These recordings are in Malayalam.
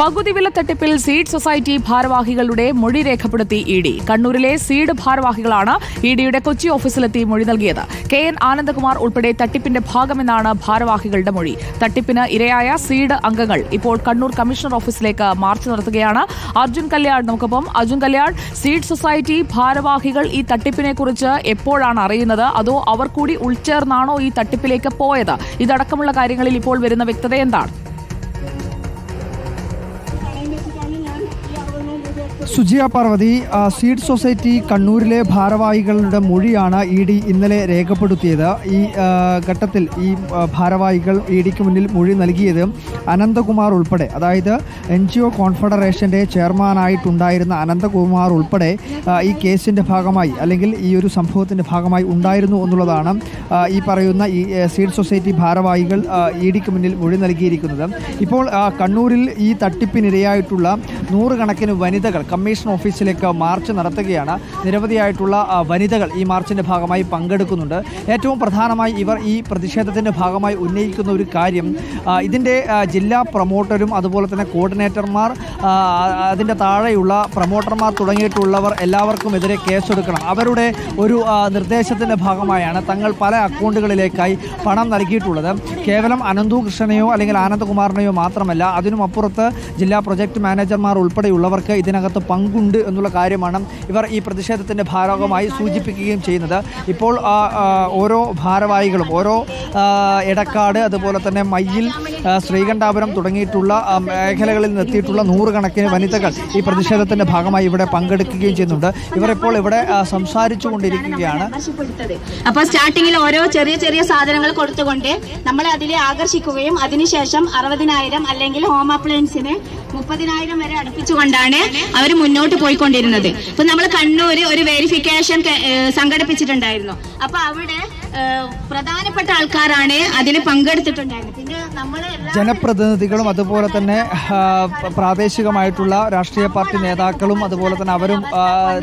പകുതി വില തട്ടിപ്പിൽ സീഡ് സൊസൈറ്റി ഭാരവാഹികളുടെ മൊഴി രേഖപ്പെടുത്തി ഇ ഡി. കണ്ണൂരിലെ സീഡ് ഭാരവാഹികളാണ് ഇ ഡിയുടെ കൊച്ചി ഓഫീസിലെത്തി മൊഴി നൽകിയത്. കെ എൻ ആനന്ദകുമാർ ഉൾപ്പെടെ തട്ടിപ്പിന്റെ ഭാഗമെന്നാണ് ഭാരവാഹികളുടെ മൊഴി. തട്ടിപ്പിന് ഇരയായ സീഡ് അംഗങ്ങൾ ഇപ്പോൾ കണ്ണൂർ കമ്മീഷണർ ഓഫീസിലേക്ക് മാർച്ച് നടത്തുകയാണ്. അർജുൻ കല്യാൺ നമുക്കൊപ്പം. അർജുൻ കല്യാൺ സീഡ് സൊസൈറ്റി ഭാരവാഹികൾ ഈ തട്ടിപ്പിനെക്കുറിച്ച് എപ്പോഴാണ് അറിയുന്നത്? അതോ അവർ കൂടി ഉൾച്ചേർന്നാണോ ഈ തട്ടിപ്പിലേക്ക് പോയത്? ഇതടക്കമുള്ള കാര്യങ്ങളിൽ ഇപ്പോൾ വരുന്ന വ്യക്തത എന്താണ്? സുജിയ പാർവതി സീഡ് സൊസൈറ്റി കണ്ണൂരിലെ ഭാരവാഹികളുടെ മൊഴിയാണ് ഇ ഡി ഇന്നലെ രേഖപ്പെടുത്തിയത്. ഈ ഘട്ടത്തിൽ ഈ ഭാരവാഹികൾ ഇ ഡിക്ക് മുന്നിൽ മൊഴി നൽകിയത് അനന്തകുമാർ ഉൾപ്പെടെ. അതായത് എൻ ജി ഒ കോൺഫെഡറേഷന്റെ ചെയർമാനായിട്ടുണ്ടായിരുന്ന അനന്തകുമാർ ഉൾപ്പെടെ ഈ കേസിന്റെ ഭാഗമായി അല്ലെങ്കിൽ ഈ ഒരു സംഭവത്തിന്റെ ഭാഗമായി ഉണ്ടായിരുന്നു എന്നുള്ളതാണ് ഈ പറയുന്ന ഈ സീഡ് സൊസൈറ്റി ഭാരവാഹികൾ ഇ ഡിക്ക് മുന്നിൽ മൊഴി നൽകിയിരിക്കുന്നത്. ഇപ്പോൾ കണ്ണൂരിൽ ഈ തട്ടിപ്പിനിരയായിട്ടുള്ള നൂറുകണക്കിന് വനിതകൾ കമ്മീഷൻ ഓഫീസിലേക്ക് മാർച്ച് നടത്തുകയാണ്. നിരവധിയായിട്ടുള്ള വനിതകൾ ഈ മാർച്ചിന്റെ ഭാഗമായി പങ്കെടുക്കുന്നുണ്ട്. ഏറ്റവും പ്രധാനമായി ഇവർ ഈ പ്രതിഷേധത്തിന്റെ ഭാഗമായി ഉന്നയിക്കുന്ന ഒരു കാര്യം ഇതിന്റെ ജില്ലാ പ്രൊമോട്ടറും അതുപോലെ തന്നെ കോർഡിനേറ്റർമാർ അതിന്റെ താഴെയുള്ള പ്രൊമോട്ടർമാർ തുടങ്ങിയിട്ടുള്ളവർ എല്ലാവർക്കും എതിരെ കേസെടുക്കണം. അവരുടെ ഒരു നിർദ്ദേശത്തിന്റെ ഭാഗമായാണ് തങ്ങൾ പല അക്കൗണ്ടുകളിലേക്കായി പണം നൽകിയിട്ടുള്ളത്. കേവലം അനന്തു കൃഷ്ണനെയോ അല്ലെങ്കിൽ ആനന്ദകുമാറിനെയോ മാത്രമല്ല അതിനും അപ്പുറത്ത് ജില്ലാ പ്രൊജക്ട് മാനേജർമാർ ഉൾപ്പെടെയുള്ളവർക്ക് ഇതിനകത്ത് പങ്കുണ്ട് എന്നുള്ള കാര്യമാണ് ഇവർ ഈ പ്രതിഷേധത്തിന്റെ ഭാഗമായി സൂചിപ്പിക്കുകയും ചെയ്യുന്നത്. ഇപ്പോൾ ഓരോ ഭാരവാഹികളും ഓരോ എടക്കാട് അതുപോലെ തന്നെ മയ്യിൽ ശ്രീകണ്ഠാപുരം തുടങ്ങിയിട്ടുള്ള മേഖലകളിൽ നിന്നെത്തിയിട്ടുള്ള നൂറുകണക്കിന് വനിതകൾ ഈ പ്രതിഷേധത്തിന്റെ ഭാഗമായി ഇവിടെ പങ്കെടുക്കുകയും ചെയ്യുന്നുണ്ട്. ഇവർ ഇപ്പോൾ ഇവിടെ സംസാരിച്ചു കൊണ്ടിരിക്കുകയാണ് അപ്പോൾ അപ്പൊ സ്റ്റാർട്ടിങ്ങിൽ ഓരോ ചെറിയ ചെറിയ സാധനങ്ങൾ കൊടുത്തുകൊണ്ട് നമ്മൾ അതിലെ ആകർഷിക്കുകയും അതിനുശേഷം അറുപതിനായിരം അല്ലെങ്കിൽ ഹോം അപ്ലയൻസിന് മുപ്പതിനായിരം വരെ അടുപ്പിച്ചുകൊണ്ടാണ് അവർ മുന്നോട്ട് പോയിക്കൊണ്ടിരുന്നത്. ഇപ്പൊ നമ്മൾ കണ്ണൂര് ഒരു വെരിഫിക്കേഷൻ സംഘടിപ്പിച്ചിട്ടുണ്ടായിരുന്നു. അപ്പൊ അവിടെ പ്രധാനപ്പെട്ട ആൾക്കാരാണ് അതിൽ പങ്കെടുത്തിട്ടുണ്ടായിരുന്നത്. പിന്നെ നമ്മൾ ജനപ്രതിനിധികളും അതുപോലെ തന്നെ പ്രാദേശികമായിട്ടുള്ള രാഷ്ട്രീയ പാർട്ടി നേതാക്കളും അതുപോലെ തന്നെ അവരും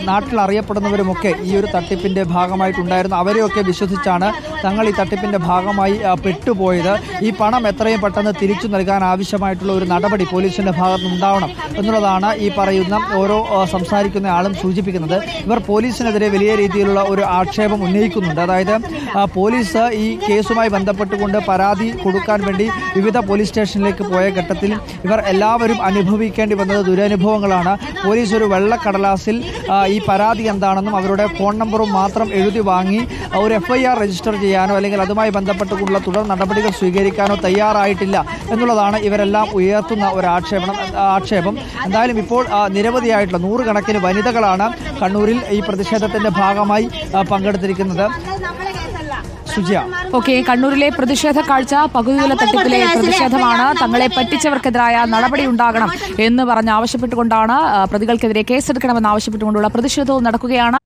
നാട്ടിൽ അറിയപ്പെടുന്നവരുമൊക്കെ ഈ ഒരു തട്ടിപ്പിന്റെ ഭാഗമായിട്ടുണ്ടായിരുന്നു. അവരെയൊക്കെ വിശ്വസിച്ചാണ് തങ്ങൾ ഈ തട്ടിപ്പിന്റെ ഭാഗമായി പെട്ടുപോയത്. ഈ പണം എത്രയും പെട്ടെന്ന് തിരിച്ചു നൽകാൻ ആവശ്യമായിട്ടുള്ള ഒരു നടപടി പോലീസിന്റെ ഭാഗത്ത് ഉണ്ടാവണം എന്നുള്ളതാണ് ഈ പറയുന്ന ഓരോ സംസാരിക്കുന്ന ആളും സൂചിപ്പിക്കുന്നത്. ഇവർ പോലീസിനെതിരെ വലിയ രീതിയിലുള്ള ഒരു ആക്ഷേപം ഉന്നയിക്കുന്നുണ്ട്. അതായത് പോലീസ് ഈ കേസുമായി ബന്ധപ്പെട്ടുകൊണ്ട് പരാതി കൊടുക്കാൻ വേണ്ടി വിവിധ പോലീസ് സ്റ്റേഷനിലേക്ക് പോയ ഘട്ടത്തിൽ ഇവർ എല്ലാവരും അനുഭവിക്കേണ്ടി വന്നത് ദുരനുഭവങ്ങളാണ്. പോലീസ് ഒരു വെള്ളക്കടലാസിൽ ഈ പരാതി എന്താണെന്നും അവരുടെ ഫോൺ നമ്പറും മാത്രം എഴുതി വാങ്ങി ഒരു എഫ് ഐ ആർ രജിസ്റ്റർ ചെയ്യാനോ അല്ലെങ്കിൽ അതുമായി ബന്ധപ്പെട്ടുകൊണ്ടുള്ള തുടർ നടപടികൾ സ്വീകരിക്കാനോ തയ്യാറായിട്ടില്ല എന്നുള്ളതാണ് ഇവരെല്ലാം ഉയർത്തുന്ന ഒരു ആക്ഷേപണം ആക്ഷേപം. എന്തായാലും ഇപ്പോൾ നിരവധിയായിട്ടുള്ള നൂറുകണക്കിന് വനിതകളാണ് കണ്ണൂരിൽ ഈ പ്രതിഷേധത്തിന്റെ ഭാഗമായി പങ്കെടുത്തിരിക്കുന്നത്. സുജിയ ഓക്കെ കണ്ണൂരിലെ പ്രതിഷേധ കാഴ്ച പകുതിവില തട്ടിപ്പിലെ പ്രതിഷേധമാണ് തങ്ങളെ പറ്റിച്ചവർക്കെതിരായ നടപടി ഉണ്ടാകണം എന്ന് പറഞ്ഞ് ആവശ്യപ്പെട്ടുകൊണ്ടാണ് പ്രതികൾക്കെതിരെ കേസെടുക്കണമെന്ന് ആവശ്യപ്പെട്ടുകൊണ്ടുള്ള പ്രതിഷേധവും നടക്കുകയാണ്.